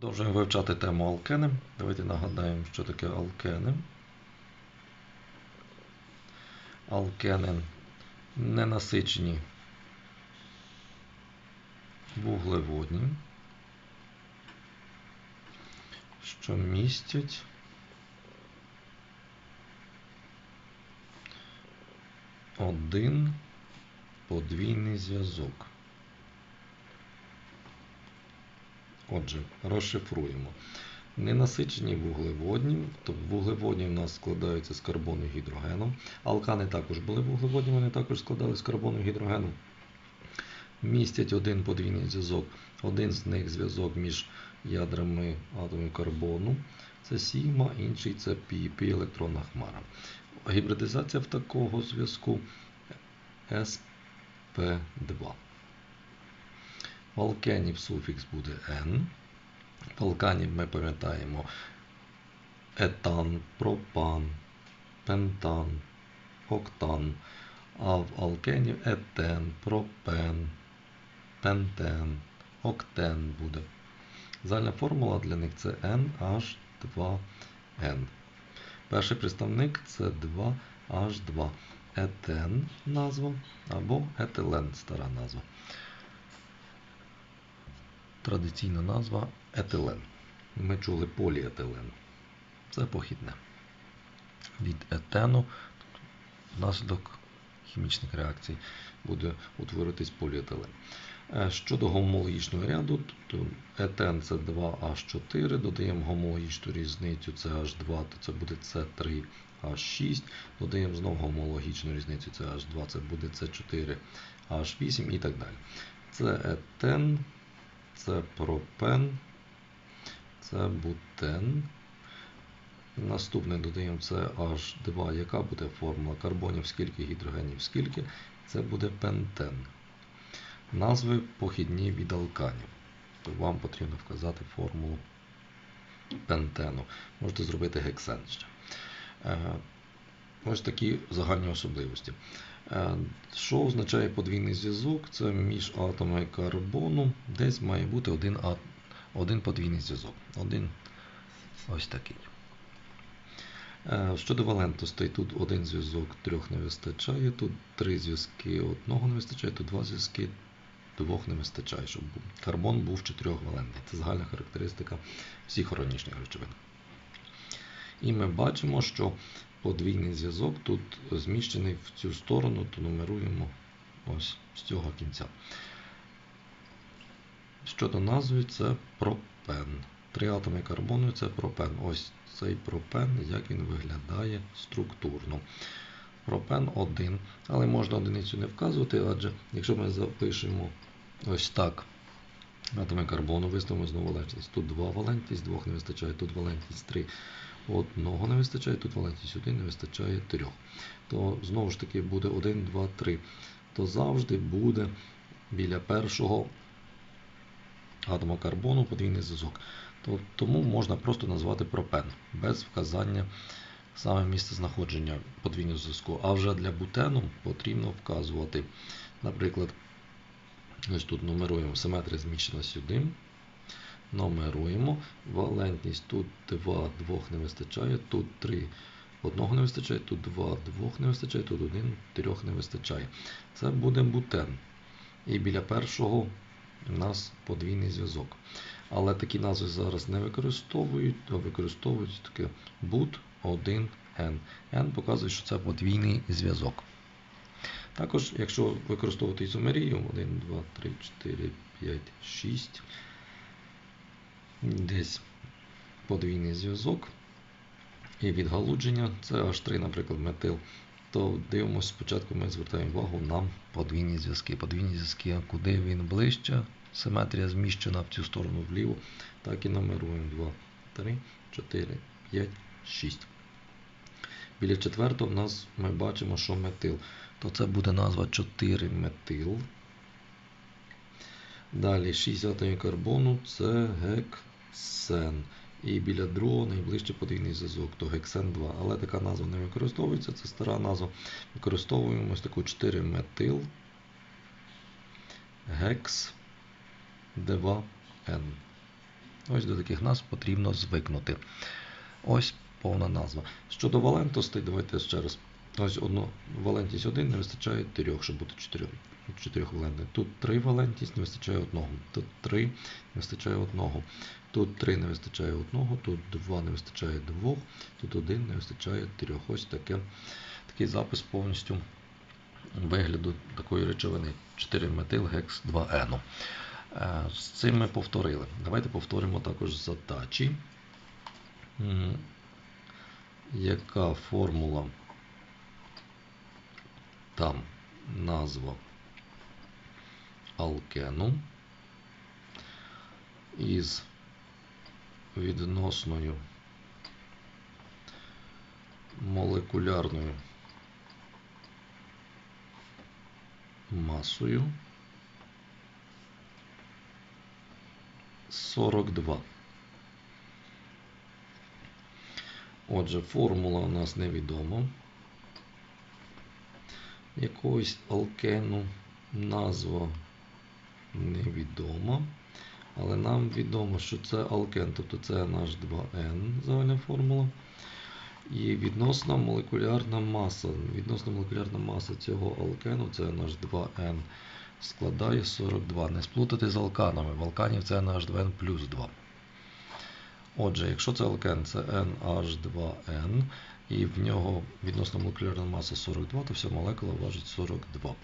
Продовжуємо вивчати тему алкени. Давайте нагадаємо, що таке алкени. Алкени ненасичені вуглеводні, що містять один подвійний зв'язок. Отже, розшифруємо. Ненасичені вуглеводні, тобто вуглеводні в нас складаються з карбону і гідрогену. Алкани також були вуглеводні, вони також складалися з карбону і гідрогену. Містять один подвійний зв'язок. Один з них зв'язок між ядрами атомів карбону. Це сігма, інший це пі, пі електронна хмара. Гібридизація в такого зв'язку SP2. В алкенів суфікс буде N. В алканів ми пам'ятаємо етан, пропан, пентан, октан. А в алкенів етен, пропен, пентен, октен буде. Загальна формула для них це NH2N. Перший представник це 2H2. Етен назва або етилен стара назва традиційна назва етилен. Ми чули поліетилен. Це похідне. Від етену, внаслідок хімічних реакцій, буде утворитись поліетилен. Щодо гомологічного ряду, то етен це 2H4, додаємо гомологічну різницю CH2, то це буде С3H6, додаємо знову гомологічну різницю CH2, це буде С4H8 і так далі. Це етен це пропен, це бутен. Наступне додаємо це H2, яка буде формула карбонів, скільки, гідрогенів, скільки. Це буде пентен. Назви похідні від алканів. Вам потрібно вказати формулу пентену. Можете зробити гексен ще. Ось такі загальні особливості. Е, що означає подвійний зв'язок? Це між атомами карбону десь має бути один один подвійний зв'язок. Один ось такий. Е, щодо валентностей, тут один зв'язок трьох не вистачає, тут три зв'язки одного не вистачає, тут два зв'язки двох не вистачає, щоб карбон був чотирьохвалентний. Це загальна характеристика всіх органічних речовин. І ми бачимо, що подвійний зв'язок тут зміщений в цю сторону, то нумеруємо ось з цього кінця. Щодо назви, це пропен. Три атоми карбону це пропен. Ось цей пропен, як він виглядає структурно. Пропен 1, але можна одиницю не вказувати, адже якщо ми запишемо ось так. Атоми карбону виставимо знову валентність. Тут 2 валентність, двох не вистачає, тут валентність 3 одного не вистачає, тут валентність 1 не вистачає 3. То знову ж таки буде 1, 2, 3. То завжди буде біля першого атома карбону подвійний зв'язок. Тому можна просто назвати пропен без вказання саме місце знаходження подвійного зв'язку. А вже для бутену потрібно вказувати, наприклад, ось тут нумеруємо симетрія зміщена сюди. Номеруємо. Валентність тут 2, 2 не вистачає, тут 3 одного не вистачає, тут 2, 2 не вистачає, тут 1, 3 не вистачає. Це буде бутен. І біля першого у нас подвійний зв'язок. Але такі назви зараз не використовують, а використовують таке бут 1 N. N показує, що це подвійний зв'язок. Також, якщо використовувати ізомерію, 1, 2, 3, 4, 5, 6 десь подвійний зв'язок і відгалудження, це H3, наприклад, метил, то дивимося, спочатку ми звертаємо увагу на подвійні зв'язки. Подвійні зв'язки, куди він ближче, симетрія зміщена в цю сторону вліво, так і номеруємо 2, 3, 4, 5, 6. Біля четвертого в нас ми бачимо, що метил. То це буде назва 4 метил. Далі 6 атомів карбону це гексен. І біля другого найближче подвійний зв'язок, то гексен 2. Але така назва не використовується, це стара назва. Використовуємо ось таку 4 метил гекс 2 N. Ось до таких назв потрібно звикнути. Ось повна назва. Щодо валентностей, давайте ще раз. Ось одну валентність 1 не вистачає 3, щоб бути 4, 4 валентних. Тут 3 валентність не вистачає одного. Тут 3 не вистачає одного. Тут 3 не вистачає одного, тут 2 не вистачає 2, тут 1 не вистачає 3. Ось таке, такий запис повністю вигляду такої речовини 4 метил гекс 2 ену. Е, З цим ми повторили. Давайте повторимо також задачі. Яка формула там назва алкену із відносною молекулярною масою 42. Отже, формула у нас невідома. Якогось алкену назва невідома. Але нам відомо, що це алкен, тобто це наш 2N загальна формула. І відносна молекулярна маса. Відносна молекулярна маса цього алкену, це наш 2N, складає 42. Не сплутати з алканами. В алканів це NH2N плюс 2. Отже, якщо це алкен, це NH2N, і в нього відносна молекулярна маса 42, то вся молекула важить 42.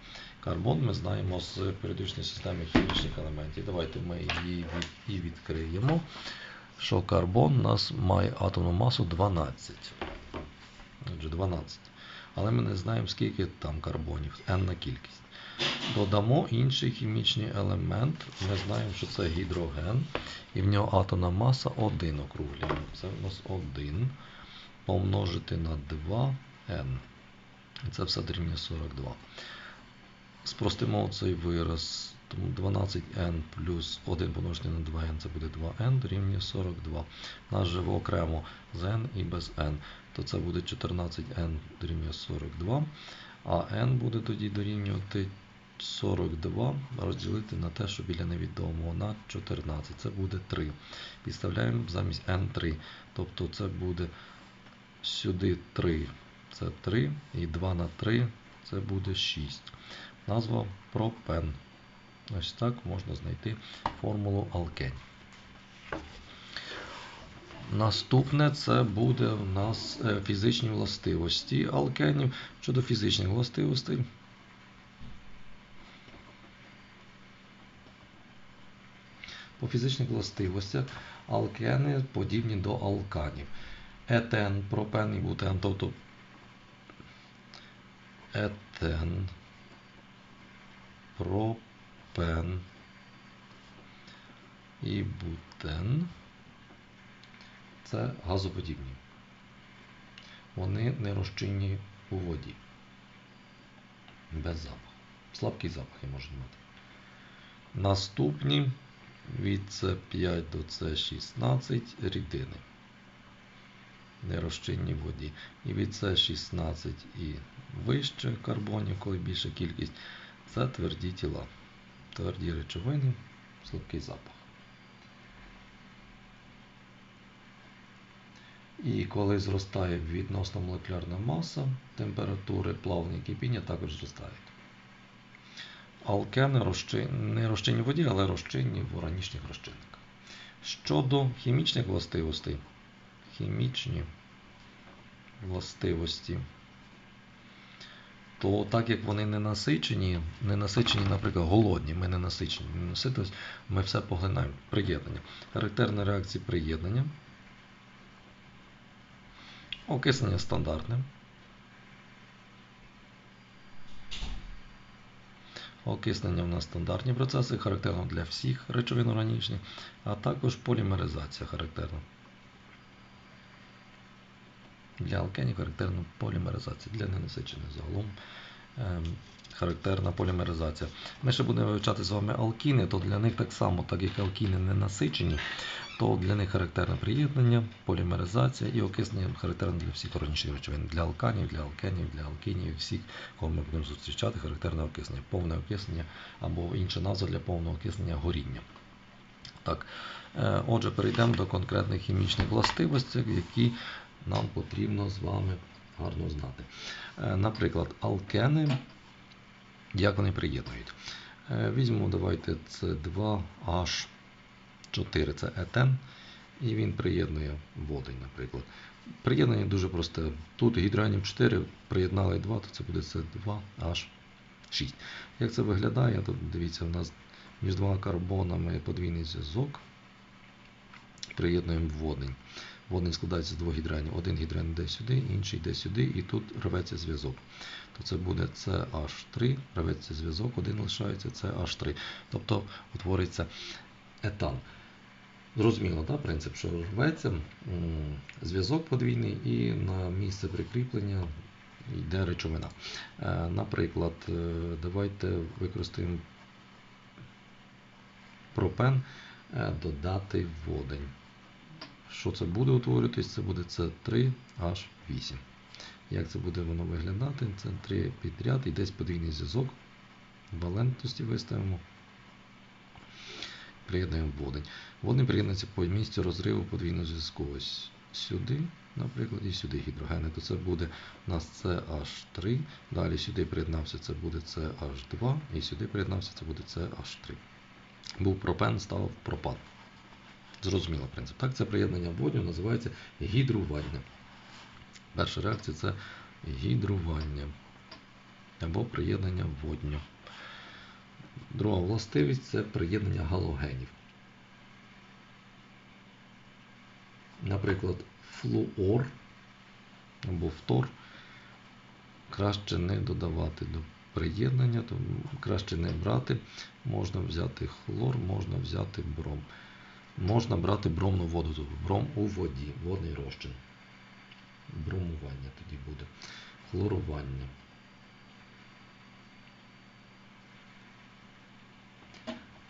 Карбон ми знаємо з періодичної системи хімічних елементів. Давайте ми її від, і відкриємо. Що карбон у нас має атомну масу 12. Отже, 12. Але ми не знаємо, скільки там карбонів, n на кількість. Додамо інший хімічний елемент. Ми знаємо, що це гідроген, і в нього атомна маса 1 округлюємо. Це у нас 1 помножити на 2n. І це все дорівнює 42. Спростимо цей вираз. Тому 12n плюс 1 помножити на 2n це буде 2n дорівнює 42. Нас живе окремо з n і без n. То це буде 14n дорівнює 42. А n буде тоді дорівнювати 42 розділити на те, що біля невідомого на 14. Це буде 3. Підставляємо замість n 3. Тобто це буде сюди 3. Це 3. І 2 на 3 це буде 6. Назва пропен. Ось так можна знайти формулу алкень. Наступне це буде у нас е, фізичні властивості алкенів. Щодо фізичних властивостей. По фізичних властивостях алкени подібні до алканів. Етен, пропен і бутен, тобто етен, пропен і бутен це газоподібні. Вони не розчинні у воді. Без запаху. Слабкий запах я можу мати. Наступні від С5 до С16 рідини. Нерозчинні в воді. І від С16 і вище карбонів, коли більша кількість, це тверді тіла. Тверді речовини, слабкий запах. І коли зростає відносно молекулярна маса, температури плавлення кипіння також зростають. Алкени розчин... не розчинні в воді, але розчинні в органічних розчинниках. Щодо хімічних властивостей, хімічні властивості, то так як вони не насичені, не насичені, наприклад, голодні, ми не насичені, не наситились, ми все поглинаємо. Приєднання. Характерна реакція приєднання. Окиснення стандартне. Окиснення в нас стандартні процеси, характерно для всіх речовин органічних, а також полімеризація характерна. Для алкенів характерна полімеризація, для ненасичених загалом ем, характерна полімеризація. Ми ще будемо вивчати з вами алкіни, то для них так само, так як алкіни не насичені, то для них характерне приєднання, полімеризація і окиснення характерне для всіх органічних речовин. Для алканів, для алкенів, для алкінів, всіх, кого ми будемо зустрічати, характерне окиснення, повне окиснення або інша назва для повного окиснення горіння. Так, Е, Отже, перейдемо до конкретних хімічних властивостей, які нам потрібно з вами гарно знати. Е, Наприклад, алкени, як вони приєднують. Е, Візьмемо, давайте С2H4, це етен, і він приєднує водень, наприклад. Приєднання дуже просте. Тут гідроганів 4, приєднали 2, то це буде С2H6. Як це виглядає? Тут дивіться, у нас між двома карбонами подвійний зв'язок. Приєднуємо водень. Водень складається з двох гідранів. Один гідран йде сюди, інший йде сюди, і тут рветься зв'язок. То це буде CH3, рветься зв'язок, один лишається CH3. Тобто утвориться етан. Зрозуміло, так, принцип, що рветься зв'язок подвійний і на місце прикріплення йде речовина. Е, Наприклад, е, давайте використаємо пропен е, додати водень. Що це буде утворюватись? Це буде С3H8. Як це буде воно виглядати? Це 3 підряд і десь подвійний зв'язок. Валентності виставимо. Приєднуємо водень. Водень приєднується по місцю розриву подвійного зв'язку. Ось сюди, наприклад, і сюди гідрогени. То це буде у нас CH3. Далі сюди приєднався, це буде CH2, і сюди приєднався, це буде CH3. Був пропен, став пропан. Зрозуміло принцип. Так, це приєднання водню називається гідрування. Перша реакція це гідрування або приєднання водню. Друга властивість це приєднання галогенів. Наприклад, флуор або фтор краще не додавати до приєднання, то краще не брати. Можна взяти хлор, можна взяти бром. Можна брати бромну воду, тобто бром у воді, водний розчин. Бромування тоді буде. Хлорування.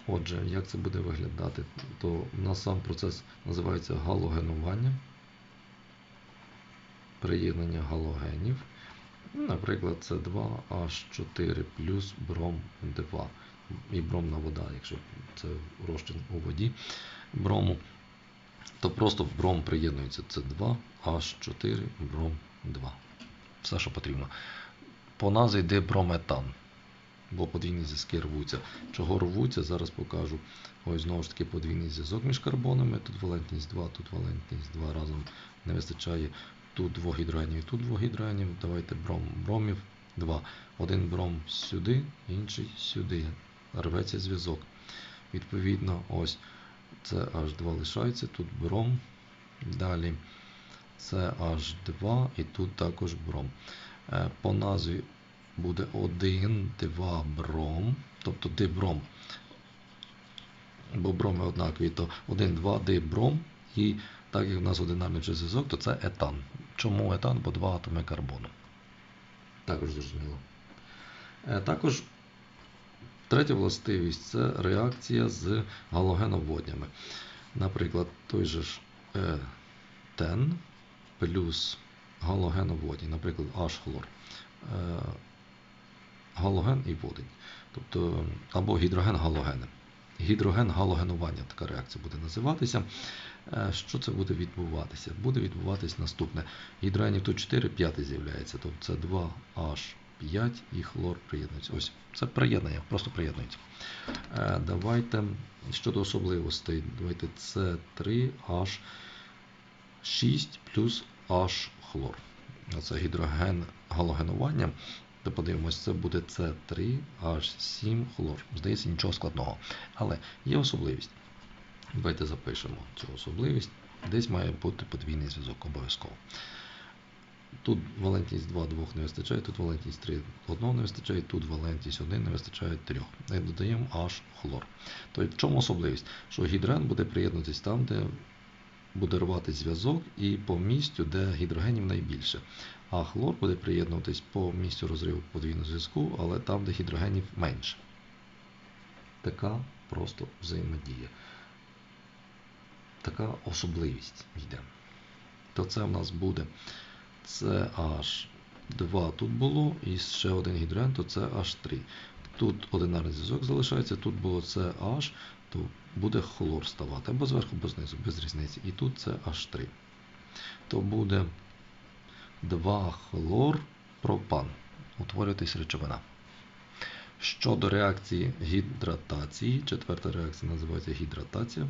Отже, як це буде виглядати, то у нас сам процес називається галогенування, приєднання галогенів. Наприклад, це 2H4 плюс бром 2 і бромна вода, якщо це розчин у воді брому, то просто бром приєднується. Це 2H4 бром 2. Все, що потрібно. По назві йде брометан. Бо подвійні зв'язки рвуться. Чого рвуться, зараз покажу. Ось знову ж таки подвійний зв'язок між карбонами. Тут валентність 2, тут валентність 2 разом не вистачає. Тут двох гідрогенів, тут двох гідрогенів. Давайте бром, бромів 2. Один бром сюди, інший сюди. Рветься зв'язок. Відповідно, ось це H2 лишається, тут бром. Далі це H2 і тут також бром. Е, По назві буде 1, 2 бром, тобто дибром. Бо броми однакові, то 1, 2 дибром. І так як в нас одинарний зв'язок, то це етан. Чому етан? Бо два атоми карбону. Також зрозуміло. Е, Також третя властивість це реакція з галогеноводнями. Наприклад, той же ж е, тен плюс галогеноводні, наприклад, H-хлор. Е, галоген і водень. Тобто, або гідроген-галогени. Гідроген-галогенування така реакція буде називатися. Е, Що це буде відбуватися? Буде відбуватись наступне. Гідрогенів тут 4, 5 з'являється. Тобто це 2H5 і хлор приєднується. Ось, це приєднання, просто приєднується. Е, Давайте щодо особливостей. Давайте С3H6 плюс H хлор. Це гідроген галогенування. То подивимось, це буде С3H7 хлор. Здається, нічого складного. Але є особливість. Давайте запишемо цю особливість. Десь має бути подвійний зв'язок обов'язково. Тут валентність 2 2 не вистачає, тут валентність 3 1 не вистачає, тут валентність 1 не вистачає 3. І додаємо аж хлор. Тобто в чому особливість? Що гідрен буде приєднуватись там, де буде рвати зв'язок, і по місцю, де гідрогенів найбільше. А хлор буде приєднуватись по місцю розриву подвійного зв'язку, але там, де гідрогенів менше. Така просто взаємодія. Така особливість йде. То це в нас буде CH2 тут було, і ще один гідроген, то це H3. Тут одинарний зв'язок залишається, тут було це CH, то буде хлор ставати або зверху, або знизу, без різниці. І тут це H3. То буде 2 хлор пропан. Утворюватись речовина. Щодо реакції гідратації, четверта реакція називається гідратація.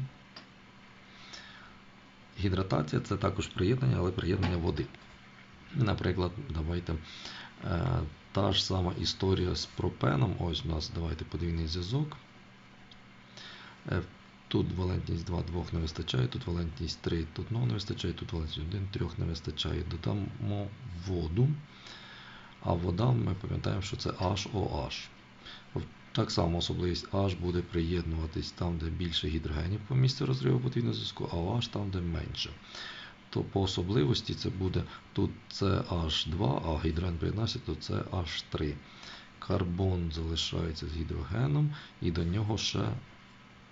Гідратація це також приєднання, але приєднання води. Наприклад, давайте е, та ж сама історія з пропеном. Ось у нас давайте подвійний зв'язок. Е, Тут валентність 2, 2 не вистачає, тут валентність 3, тут 0 не вистачає, тут валентність 1, 3 не вистачає. Додамо воду. А вода, ми пам'ятаємо, що це HOH. Так само особливість H буде приєднуватись там, де більше гідрогенів по місцю розриву подвійного зв'язку, а OH там, де менше. То по особливості це буде тут це H2, а гідроген приєднався, то це H3. Карбон залишається з гідрогеном, і до нього ще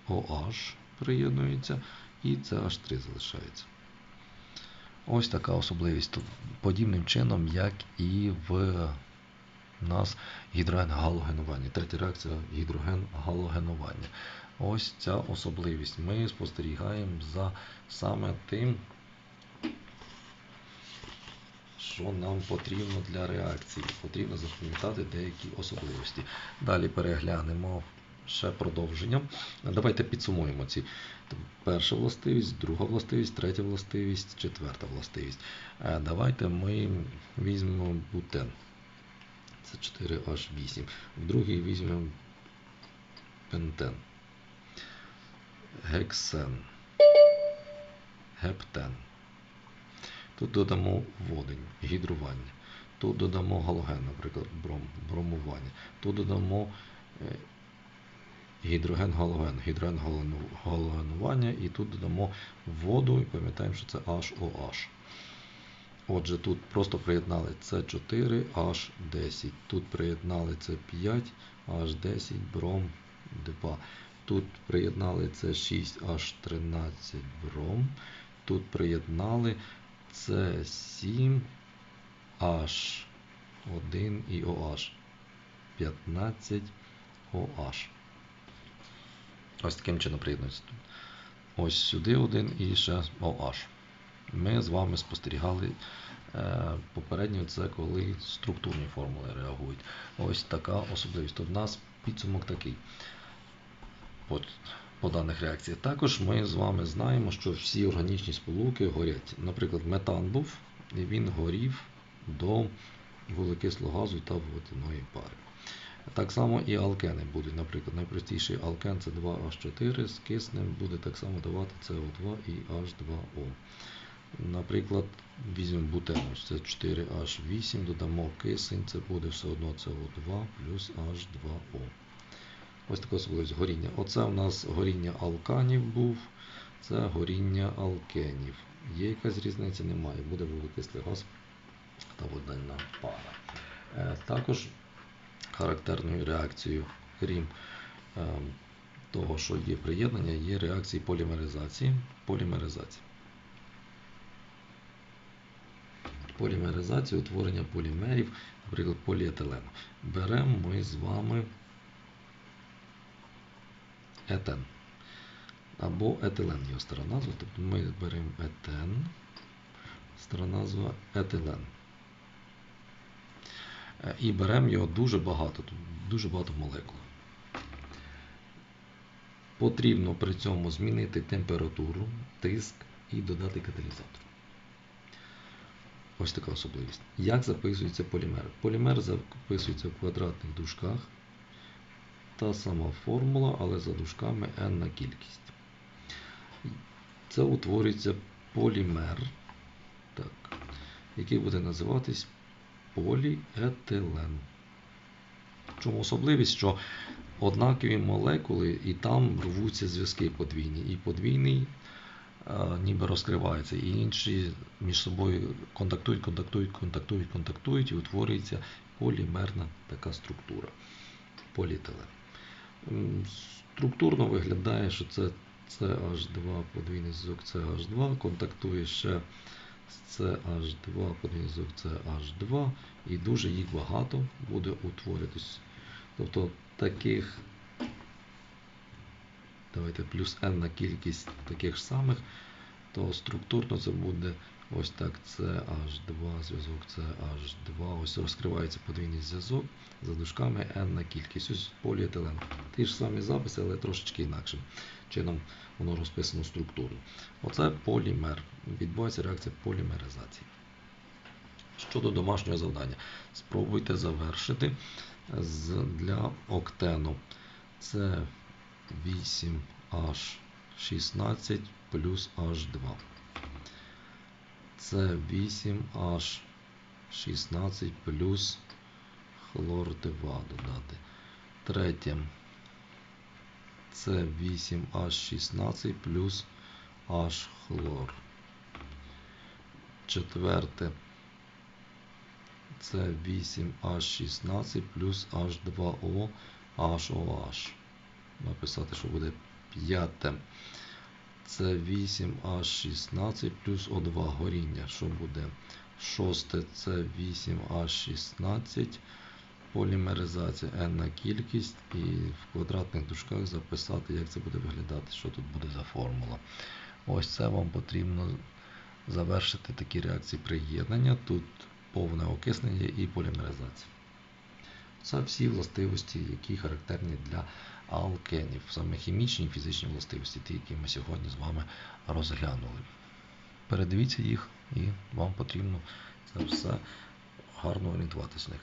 OH приєднується, і це H3 залишається. Ось така особливість. Подібним чином, як і в нас гідроген-галогенування. Третя реакція гідроген-галогенування. Ось ця особливість. Ми спостерігаємо за саме тим, що нам потрібно для реакції. Потрібно запам'ятати деякі особливості. Далі переглянемо ще продовження. Давайте підсумуємо ці. Перша властивість, друга властивість, третя властивість, четверта властивість. Е, Давайте ми візьмемо бутен. Це 4H8. В другий візьмемо пентен. Гексен. Гептен. Тут додамо водень, гідрування. Тут додамо галоген, наприклад, бром, бромування. Тут додамо е, гідроген-галоген, гідроген-галогенування, і тут додамо воду і пам'ятаємо, що це HOH. Отже, тут просто приєднали С4, H10. Тут приєднали С5, H10, бром 2. Тут приєднали С6, H13 бром. Тут приєднали С7, H1 і OH. 15 OH. Ось таким чином приєднується. Ось сюди один і ще OH. Ми з вами спостерігали е, попередньо це, коли структурні формули реагують. Ось така особливість. То в нас підсумок такий по даних реакціях. Також ми з вами знаємо, що всі органічні сполуки горять. Наприклад, метан був, і він горів до вуглекислого газу та водяної пари. Так само і алкени будуть. Наприклад, найпростіший алкен це 2H4 з киснем буде так само давати СО2 і H2O. Наприклад, візьмемо бутен, це 4H8, додамо кисень, це буде все одно СО2 плюс H2O. Ось така особливість горіння. Оце у нас горіння алканів був, це горіння алкенів. Є якась різниця? Немає. Буде вуглекислий газ та водна пара. Е, також характерною реакцією, крім е, того, що є приєднання, є реакції полімеризації. полімеризації. Полімеризація, утворення полімерів, наприклад, поліетилену. Беремо ми з вами етен. Або етилен його стара назва. Тобто ми беремо етен, стара назва етилен. І беремо його дуже багато, дуже багато молекул. Потрібно при цьому змінити температуру, тиск і додати каталізатор. Ось така особливість. Як записується полімер? Полімер записується в квадратних дужках. Та сама формула, але за дужками n на кількість. Це утворюється полімер, так, який буде називатись поліетилен. Чому особливість, що однакові молекули і там рвуться зв'язки подвійні. І подвійний а, ніби розкривається, і інші між собою контактують, контактують, контактують, контактують і утворюється полімерна така структура. Поліетилен. Структурно виглядає, що це CH2 подвійний зв'язок CH2, контактує ще з CH2 подвійний зв'язок CH2, і дуже їх багато буде утворитись. Тобто таких давайте плюс n на кількість таких самих, то структурно це буде ось так CH2, зв'язок CH2. Ось розкривається подвійний зв'язок за дужками n на кількість. Ось поліетилен. Ті ж самі записи, але трошечки інакшим чином воно розписано структурно. Оце полімер. Відбувається реакція полімеризації. Щодо домашнього завдання, спробуйте завершити для октену. Це 8H16 плюс H2. Це 8H16 плюс хлор 2 додати. Третє. Це 8H16 плюс H хлор. Четверте. Це 8H16 плюс H2O HOH. Написати, що буде п'яте. Це 8H16 плюс O2 горіння. Що буде? Шосте це 8H16. Полімеризація N на кількість і в квадратних дужках записати, як це буде виглядати, що тут буде за формула. Ось це вам потрібно завершити такі реакції приєднання. Тут повне окиснення і полімеризація. Це всі властивості, які характерні для алкенів, саме хімічні і фізичні властивості, ті, які ми сьогодні з вами розглянули. Передивіться їх, і вам потрібно це все гарно орієнтуватися в них.